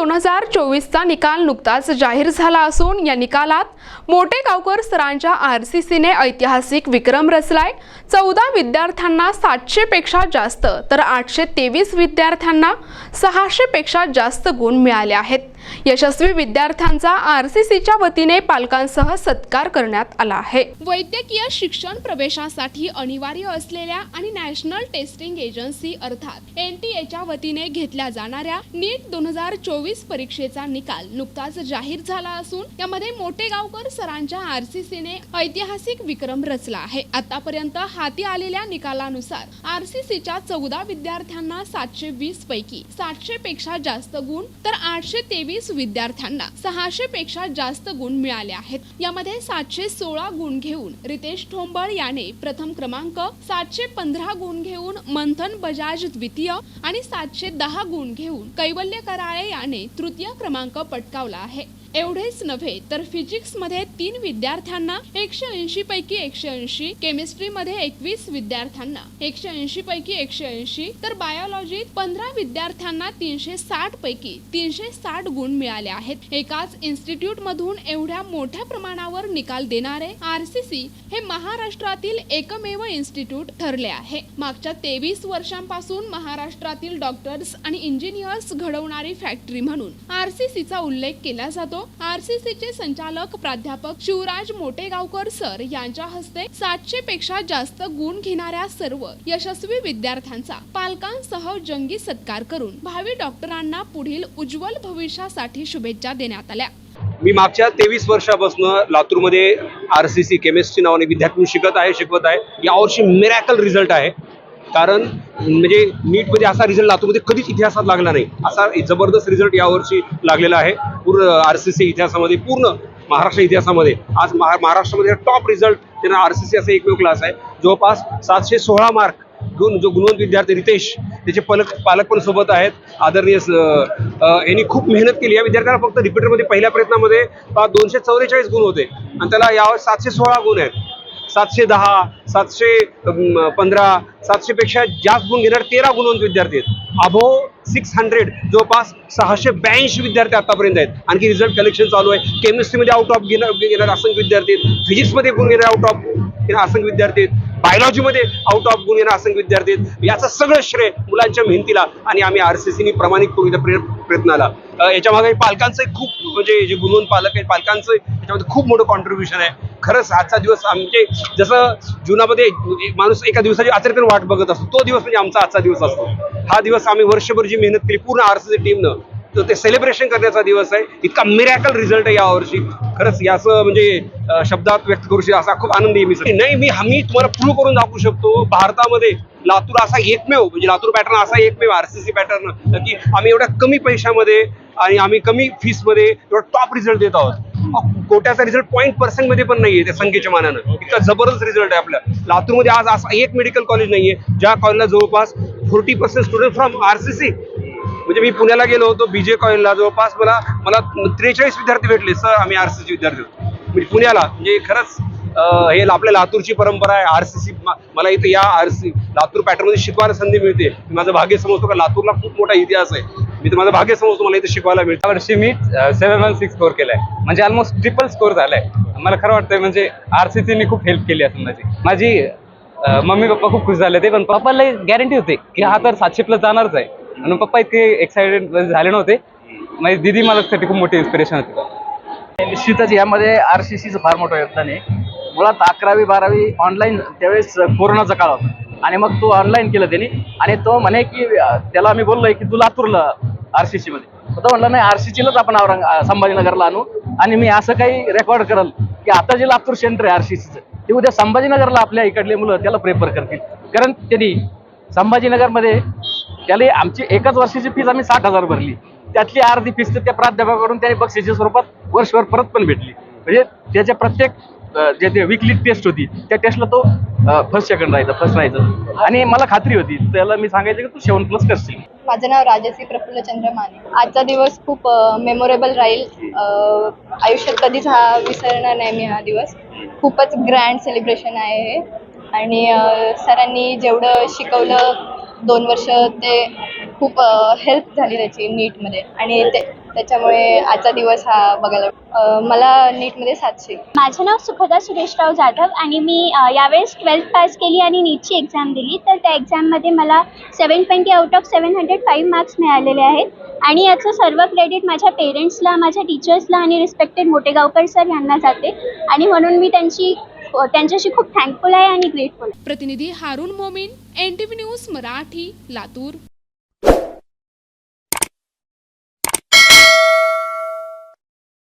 दोन हजार चोवीसचा निकाल नुकताच जाहीर झाला असून या निकालात मोठे गावकर सरांच्या आर सी सीने ऐतिहासिक विक्रम रचलाय. चौदा विद्यार्थ्यांना सातशेपेक्षा जास्त तर आठशे तेवीस विद्यार्थ्यांना सहाशेपेक्षा जास्त गुण मिळाले आहेत. यशस्वी विद्यार्थ्यांचा आर सी सीच्या वतीने पालकांसह सत्कार करण्यात आला आहे. वैद्यकीय शिक्षण प्रवेशासाठी अनिवार्य असलेल्या आणि नॅशनल टेस्टिंग एजन्सी अर्थात एन टी एच्या वतीने घेतल्या जाणाऱ्या नीट दोन हजार चोवीस परीक्षेचा निकाल नुकताच जाहीर झाला असून यामध्ये मोठे गावकर सरांच्या आर सी सीने ऐतिहासिक विक्रम रचला आहे. आतापर्यंत हाती आलेल्या निकालानुसार आर सी सीच्या चौदा विद्यार्थ्यांना सातशे वीस पैकी सातशे पेक्षा जास्त गुण तर आठशे तेवीस विद्यार्थ्यांना सहाशे पेक्षा जास्त गुण मिळाले आहेत. यामध्ये सातशे सोळा गुण घेऊन रितेश ठोंबळ याने प्रथम क्रमांक सातशे पंधरा गुण घेऊन मंथन बजाज द्वितीय आणि सातशे दहा गुण घेऊन कैवल्य कराळे याने तृतीय क्रमांक पटकावला आहे. एवढेच नव्हे तर फिजिक्समध्ये तीन विद्यार्थ्यांना एकशे ऐंशी पैकी एकशे ऐंशी केमिस्ट्री मध्ये एकवीस विद्यार्थ्यांना एकशे ऐंशी पैकी एकशे ऐंशी तर बायोलॉजीत पंधरा विद्यार्थ्यांना तीनशे साठ पैकी तीनशे साठ गुण मिळाले आहेत. एकाच इन्स्टिट्यूट मधून एवढ्या मोठ्या प्रमाणावर निकाल देणारे आर सी सी हे महाराष्ट्रातील एकमेव इन्स्टिट्यूट ठरले आहे. मागच्या तेवीस वर्षांपासून महाराष्ट्रातील डॉक्टर्स आणि इंजिनियर्स घडवणारी फॅक्टरी म्हणून आर सी सीचा उल्लेख केला जातो. आरसीसीचे संचालक प्राध्यापक शिवराज मोटेगावकर सर यांच्या हस्ते सातशे पेक्षा जास्त गुण घेणाऱ्या सर्व यशस्वी विद्यार्थ्यांचा पालकांसह जंगी सत्कार करून भावी डॉक्टरांना पुढील उज्ज्वल भविष्यासाठी शुभेच्छा देण्यात आल्या. मी मागच्या तेवीस वर्षापासून लातूरमध्ये आर सी सी केमिस्ट्री नावाने विद्यार्थी शिकत आहे शिकवत आहे. यावर्षी मिरॅकल रिझल्ट आहे. कारण म्हणजे नीटमध्ये असा रिझल्ट लातूरमध्ये कधीच इतिहासात लागला नाही. असा जबरदस्त रिझल्ट यावर्षी लागलेला आहे. पूर्ण आर सी सी इतिहासामध्ये पूर्ण महाराष्ट्र इतिहासामध्ये. आज महा महाराष्ट्रामध्ये टॉप रिझल्ट त्यांना आर सी सी असा एकमेव क्लास आहे. जवळपास सातशे सोळा मार्क घेऊन जो गुणवंत विद्यार्थी रितेश त्याचे पालक पालक पण सोबत आहेत. आदरणीय यांनी खूप मेहनत केली. या विद्यार्थ्याला फक्त रिपीटरमध्ये पहिल्या प्रयत्नामध्ये दोनशे चौवेचाळीस गुण होते. आणि त्याला यावर सातशे सोळा गुण आहेत. सातशे दहा सातशे पंधरा सातशेपेक्षा जास्त गुण घेणार तेरा गुणवंत विद्यार्थी आहेत. अभो सिक्स हंड्रेड जवळपास सहाशे ब्याऐंशी विद्यार्थी आतापर्यंत आहेत. आणखी रिझल्ट कलेक्शन चालू आहे. केमिस्ट्रीमध्ये आउट ऑफ घेणार घेणार असंख्य विद्यार्थी आहेत. फिजिक्समध्ये गुण घेणार आउट ऑफ घेणार असंख्य विद्यार्थी आहेत. बायोलॉजीमध्ये आउट ऑफ गुण येणार असंख्य विद्यार्थी आहेत. याचं सगळं श्रेय मुलांच्या मेहनतीला आणि आम्ही आर सी सीनी प्रमाणित करू त्या प्रयत्नाला याच्यामागे पालकांचं खूप म्हणजे जे गुणवंत पालक आहेत पालकांचं याच्यामध्ये खूप मोठं कॉन्ट्रीब्युशन आहे. खरंच आजचा दिवस आमचे जसं जीवनामध्ये माणूस एका दिवसाची आचरकन वाट बघत असतो तो दिवस म्हणजे आमचा आजचा दिवस असतो. हा दिवस आम्ही वर्षभर जी मेहनत केली पूर्ण आर सी टीमनं तर ते सेलिब्रेशन करण्याचा दिवस आहे. इतका मिरॅकल रिझल्ट आहे यावर्षी खरंच याचं म्हणजे शब्दात व्यक्त करू शकतो असा खूप आनंदी आहे मी नाही मी आम्ही तुम्हाला प्रूव्ह करून दाखवू शकतो भारतामध्ये लातूर असा एकमेव म्हणजे लातूर पॅटर्न असा एकमेव आर सी सी पॅटर्न की आम्ही एवढ्या कमी पैशामध्ये आणि आम्ही कमी फीसमध्ये एवढा टॉप रिझल्ट देत आहोत. कोट्याचा रिझल्ट पॉईंट पर्सेंटमध्ये पण नाहीये त्या संख्येच्या मानानं. इतका जबरदस्त रिझल्ट आहे आपल्या लातूरमध्ये आज असा एक मेडिकल कॉलेज नाहीये ज्या कॉलेजला जवळपास forty percent student from R C C म्हणजे मी पुण्याला गेलो होतो बीजे कॉलेजला जवळपास मला मला त्रेचाळीस विद्यार्थी भेटले सर आम्ही आर सी सी विद्यार्थी होतो. म्हणजे पुण्याला म्हणजे खरंच हे आपल्या लातूरची परंपरा आहे आर सी सी मला इथे या आर सी लातूर पॅटर्नमध्ये शिकवायला संधी मिळते. माझं भाग्य समजतो का लातूरला खूप मोठा इतिहास आहे. मी माझं भाग्य समजतो मला इथे शिकवायला मिळतं. यावर्षी मी सेव्हन वन सिक्स स्कोर केलाय. म्हणजे ऑलमोस्ट ट्रिपल स्कोर झालाय. मला खरं वाटतंय म्हणजे आर सी सीने खूप हेल्प केली असेल माझी. माझी मम्मी पप्पा खूप खुश झाले ते पण पप्पाला गॅरंटी होते की हा तर सातशे प्लस जाणारच आहे. म्हणून पप्पा इतके एक्साइटेड झाले नव्हते. माझी दिदी माझ्यासाठी खूप मोठी इन्स्पिरेशन होती. निश्चितच यामध्ये आर सी सीचं फार मोठं योगदान आहे. मुळात अकरावी बारावी ऑनलाईन त्यावेळेस कोरोनाचा काळ होता. आणि मग तो ऑनलाईन केलं त्यांनी. आणि तो म्हणे की त्याला आम्ही बोललोय की तू लातूरला आरसीसी मध्ये. तो म्हणला नाही आरसीसीलाच आपण औरंग संभाजीनगरला आणू. आणि मी असं काही रेकॉर्ड करल की आता जे लातूर सेंटर आहे आरसीसीचं ते उद्या संभाजीनगरला आपल्या इकडले मुलं त्याला प्रेफर करतील. कारण त्यांनी संभाजीनगरमध्ये त्याला आमची एकाच वर्षाची फीज आम्ही साठ हजार भरली. त्यातली अर्धी फीस तर त्या प्राध्यापकाकडून त्याने बक्षीसच्या स्वरूपात वर्षभर परत पण भेटली. म्हणजे त्याच्या प्रत्येक जे ते विकली टेस्ट होती त्या टेस्टला तो फर्स्ट सेकंड राहायचा फर्स्ट राहायचा. आणि मला खात्री होती त्याला मी सांगायचं की तू सेवन प्लस करशील माझं नाव राजसी प्रफुल्ल चंद्र माने. आजचा दिवस खूप मेमोरेबल राहील. आयुष्यात कधीच हा विसरणार नाही मी हा दिवस. खूपच ग्रँड सेलिब्रेशन आहे हे. आणि सरांनी जेवढं शिकवलं दोन वर्ष ते खूप हेल्प झाली त्याची नीटमध्ये. आणि ते त्याच्यामुळे आजचा दिवस हा बघायला मला नीटमध्ये सातशे माझं नाव सुखदा सुरेशराव जाधव आणि मी यावेळेस ट्वेल्थ पास केली आणि नीटची एक्झाम दिली. तर त्या एक्झाममध्ये मला seven twenty out of seven hundred five marks मिळालेले आहेत. आणि याचं सर्व क्रेडिट माझ्या पेरेंट्सला माझ्या टीचर्सला आणि रिस्पेक्टेड मोटेगावकर सर यांना जाते. आणि म्हणून मी त्यांची त्यांच्याशी खूप थँकफुल आहे आणि ग्रेटफुल आहे. प्रतिनिधी Haroon Momin N T V news Marathi Latur.